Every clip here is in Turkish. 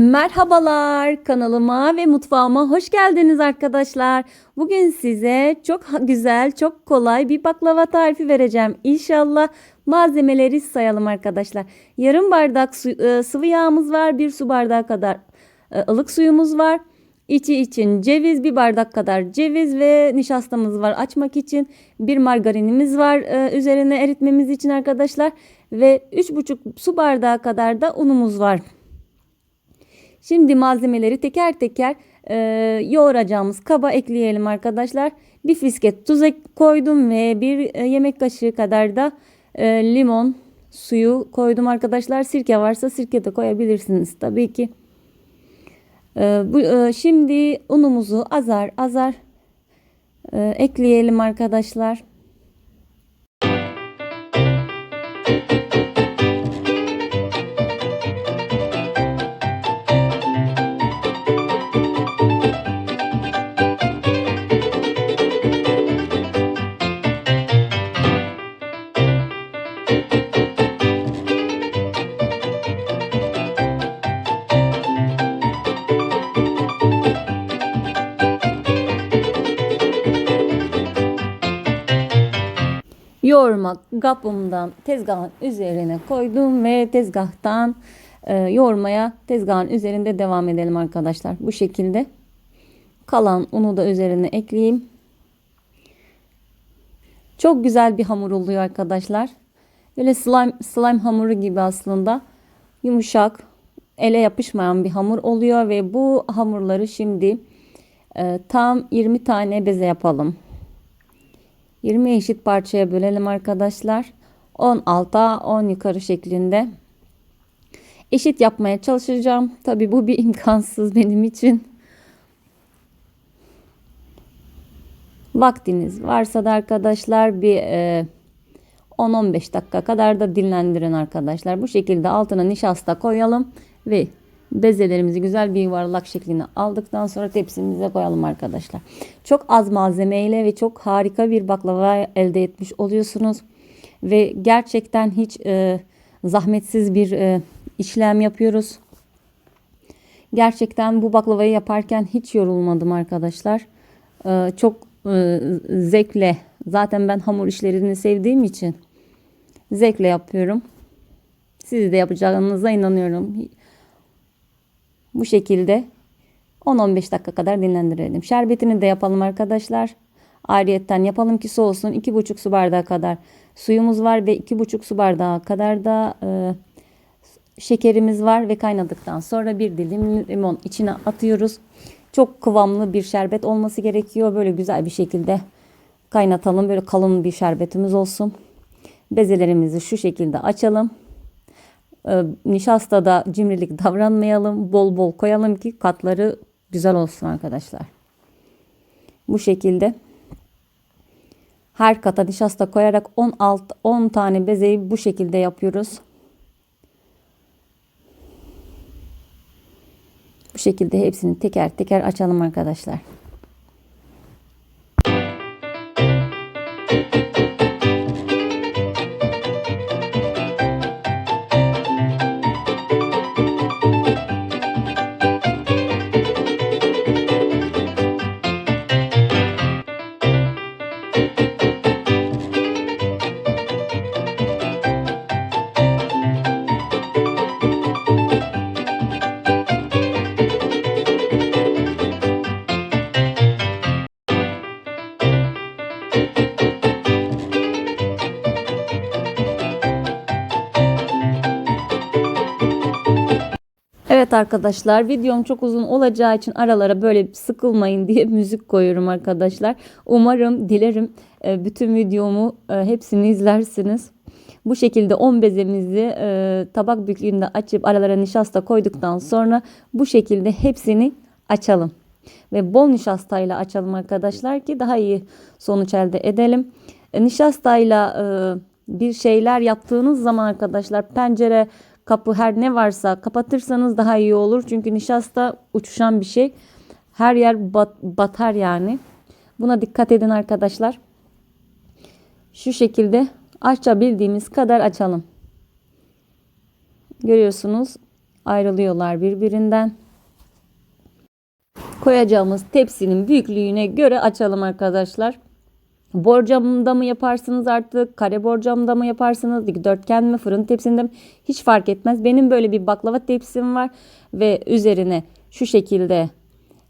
Merhabalar kanalıma ve mutfağıma hoş geldiniz arkadaşlar. Bugün size çok güzel, çok kolay bir baklava tarifi vereceğim. İnşallah malzemeleri sayalım arkadaşlar. Yarım bardak su- e, sıvı yağımız var, bir su bardağı kadar e, ılık suyumuz var. İçi için ceviz, bir bardak kadar ceviz ve nişastamız var açmak için. Bir margarinimiz var e, üzerine eritmemiz için arkadaşlar. Ve 3,5 su bardağı kadar da unumuz var. Şimdi malzemeleri teker teker e, yoğuracağımız kaba ekleyelim arkadaşlar. Bir fisket tuz koydum ve bir e, yemek kaşığı kadar da e, limon suyu koydum arkadaşlar. Sirke varsa sirke de koyabilirsiniz tabii ki. E, bu e, şimdi unumuzu azar azar e, ekleyelim arkadaşlar. Yoğurma kapımdan tezgahın üzerine koydum ve tezgahtan e, yoğurmaya tezgahın üzerinde devam edelim arkadaşlar. Bu şekilde kalan unu da üzerine ekleyeyim. Çok güzel bir hamur oluyor arkadaşlar. Böyle slime, slime hamuru gibi aslında. Yumuşak, ele yapışmayan bir hamur oluyor ve bu hamurları şimdi e, tam 20 tane beze yapalım. 20 eşit parçaya bölelim arkadaşlar. 10 alta 10 yukarı şeklinde. Eşit yapmaya çalışacağım. Tabi bu bir imkansız benim için. Vaktiniz varsa da arkadaşlar bir e, 10-15 dakika kadar da dinlendirin arkadaşlar. Bu şekilde altına nişasta koyalım ve bezelerimizi güzel bir yuvarlak şeklini aldıktan sonra tepsimize koyalım arkadaşlar. Çok az malzemeyle ve çok harika bir baklava elde etmiş oluyorsunuz. Ve gerçekten hiç e, zahmetsiz bir e, işlem yapıyoruz. Gerçekten bu baklavayı yaparken hiç yorulmadım arkadaşlar. E, çok e, zevkle zaten ben hamur işlerini sevdiğim için zevkle yapıyorum. Siz de yapacağınıza inanıyorum. Bu şekilde 10-15 dakika kadar dinlendirelim. Şerbetini de yapalım arkadaşlar. Ayrıyetten yapalım ki soğusun. 2,5 su bardağı kadar suyumuz var ve 2,5 su bardağı kadar da e, şekerimiz var ve kaynadıktan sonra bir dilim limon içine atıyoruz. Çok kıvamlı bir şerbet olması gerekiyor. Böyle güzel bir şekilde kaynatalım. Böyle kalın bir şerbetimiz olsun. Bezelerimizi şu şekilde açalım. E, nişastada cimrilik davranmayalım. Bol bol koyalım ki katları güzel olsun arkadaşlar. Bu şekilde her kata nişasta koyarak 10 alt 10 tane bezeyi bu şekilde yapıyoruz. Bu şekilde hepsini teker teker açalım arkadaşlar. Evet arkadaşlar videom çok uzun olacağı için aralara böyle sıkılmayın diye müzik koyuyorum arkadaşlar. Umarım dilerim e, bütün videomu e, hepsini izlersiniz. Bu şekilde 10 bezemizi e, tabak büyüklüğünde açıp aralara nişasta koyduktan sonra bu şekilde hepsini açalım. Ve bol nişastayla açalım arkadaşlar ki daha iyi sonuç elde edelim. E, nişastayla e, bir şeyler yaptığınız zaman arkadaşlar pencere kapı her ne varsa kapatırsanız daha iyi olur. Çünkü nişasta uçuşan bir şey. Her yer bat, batar yani. Buna dikkat edin arkadaşlar. Şu şekilde açabildiğimiz kadar açalım. Görüyorsunuz ayrılıyorlar birbirinden. Koyacağımız tepsinin büyüklüğüne göre açalım arkadaşlar. Borcamda mı yaparsınız artık? Kare borcamda mı yaparsınız? Dikdörtgen mi? Fırın tepsinde mi? Hiç fark etmez. Benim böyle bir baklava tepsim var ve üzerine şu şekilde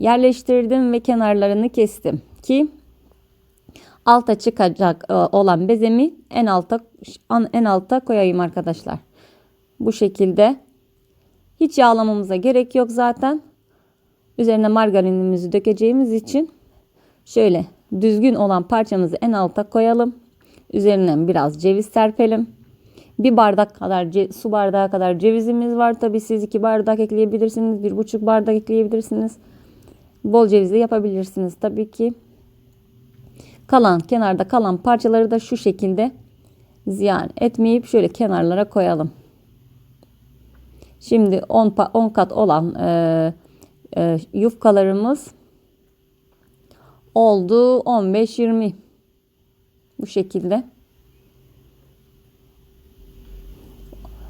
yerleştirdim ve kenarlarını kestim ki alta çıkacak e, olan bezemi en alta en alta koyayım arkadaşlar. Bu şekilde hiç yağlamamıza gerek yok zaten. Üzerine margarinimizi dökeceğimiz için şöyle düzgün olan parçamızı en alta koyalım. Üzerine biraz ceviz serpelim. Bir bardak kadar su bardağı kadar cevizimiz var. Tabi siz iki bardak ekleyebilirsiniz. Bir buçuk bardak ekleyebilirsiniz. Bol cevizli yapabilirsiniz tabii ki. Kalan kenarda kalan parçaları da şu şekilde ziyan etmeyip şöyle kenarlara koyalım. Şimdi 10 10 kat olan e, e, yufkalarımız oldu 15-20 bu şekilde.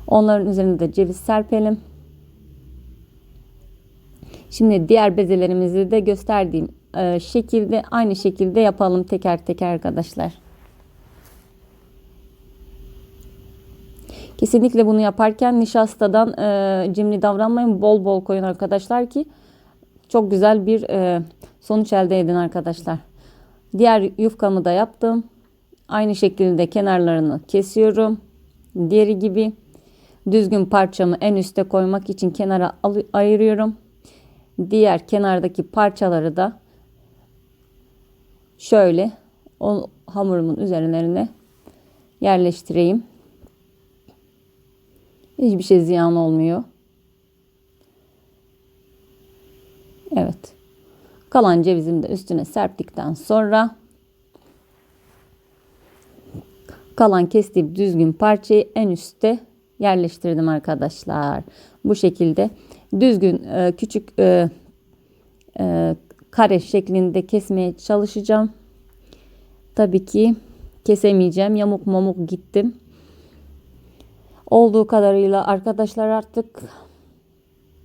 Onların üzerine de ceviz serpelim. Şimdi diğer bezelerimizi de gösterdiğim e, şekilde aynı şekilde yapalım teker teker arkadaşlar. Kesinlikle bunu yaparken nişastadan e, cimri davranmayın. Bol bol koyun arkadaşlar ki çok güzel bir e, sonuç elde edin arkadaşlar. Diğer yufkamı da yaptım. Aynı şekilde kenarlarını kesiyorum. Diğeri gibi düzgün parçamı en üste koymak için kenara ayırıyorum. Diğer kenardaki parçaları da şöyle o hamurumun üzerlerine yerleştireyim. Hiçbir şey ziyan olmuyor. Evet. Kalan cevizimi de üstüne serptikten sonra kalan kestiğim düzgün parçayı en üstte yerleştirdim arkadaşlar. Bu şekilde düzgün e, küçük e, e, kare şeklinde kesmeye çalışacağım. Tabii ki kesemeyeceğim. Yamuk mamuk gittim. Olduğu kadarıyla arkadaşlar artık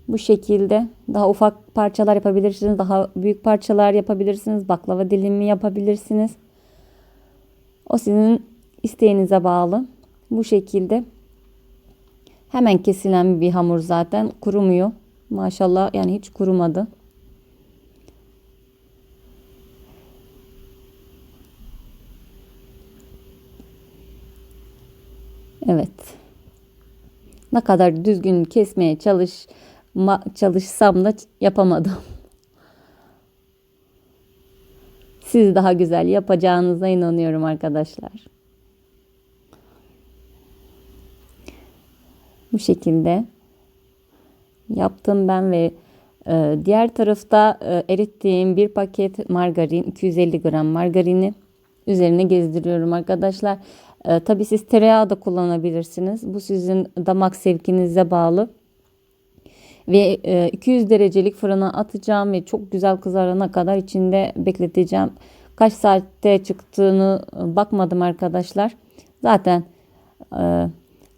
bu şekilde daha ufak parçalar yapabilirsiniz. Daha büyük parçalar yapabilirsiniz. Baklava dilimi yapabilirsiniz. O sizin isteğinize bağlı. Bu şekilde hemen kesilen bir hamur zaten kurumuyor. Maşallah yani hiç kurumadı. Evet. Ne kadar düzgün kesmeye çalış çalışsam da yapamadım. Siz daha güzel yapacağınıza inanıyorum arkadaşlar. Bu şekilde yaptım ben ve e, diğer tarafta e, erittiğim bir paket margarin 250 gram margarini üzerine gezdiriyorum arkadaşlar. E, tabii siz tereyağı da kullanabilirsiniz. Bu sizin damak zevkinize bağlı. Ve e, 200 derecelik fırına atacağım ve çok güzel kızarana kadar içinde bekleteceğim. Kaç saatte çıktığını e, bakmadım arkadaşlar. Zaten e,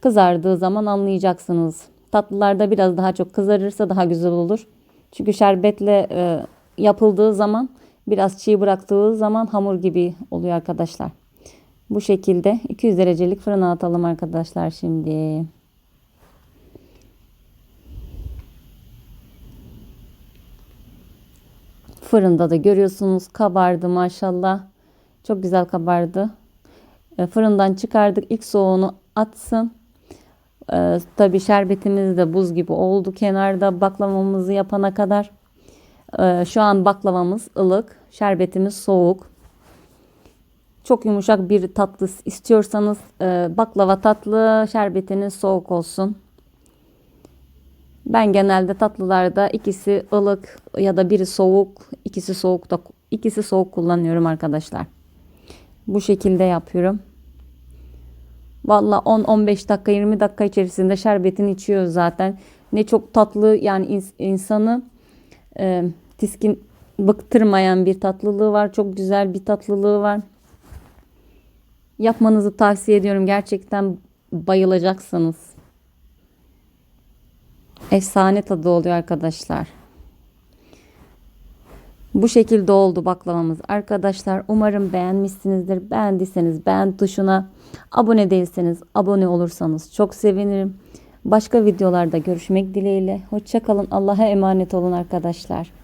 kızardığı zaman anlayacaksınız. Tatlılarda biraz daha çok kızarırsa daha güzel olur. Çünkü şerbetle e, yapıldığı zaman biraz çiğ bıraktığı zaman hamur gibi oluyor arkadaşlar. Bu şekilde 200 derecelik fırına atalım arkadaşlar şimdi. Fırında da görüyorsunuz kabardı maşallah. Çok güzel kabardı. E, fırından çıkardık. İlk soğuğunu atsın. E, Tabi şerbetimiz de buz gibi oldu kenarda baklavamızı yapana kadar. E, şu an baklavamız ılık. Şerbetimiz soğuk. Çok yumuşak bir tatlı istiyorsanız e, baklava tatlı şerbetiniz soğuk olsun. Ben genelde tatlılarda ikisi ılık ya da biri soğuk, ikisi soğuk da ikisi soğuk kullanıyorum arkadaşlar. Bu şekilde yapıyorum. Valla 10-15 dakika 20 dakika içerisinde şerbetini içiyor zaten. Ne çok tatlı yani insanı e, tiskin bıktırmayan bir tatlılığı var. Çok güzel bir tatlılığı var. Yapmanızı tavsiye ediyorum. Gerçekten bayılacaksınız. Efsane tadı oluyor arkadaşlar. Bu şekilde oldu baklavamız. Arkadaşlar umarım beğenmişsinizdir. Beğendiyseniz beğen tuşuna abone değilseniz abone olursanız çok sevinirim. Başka videolarda görüşmek dileğiyle. Hoşçakalın. Allah'a emanet olun arkadaşlar.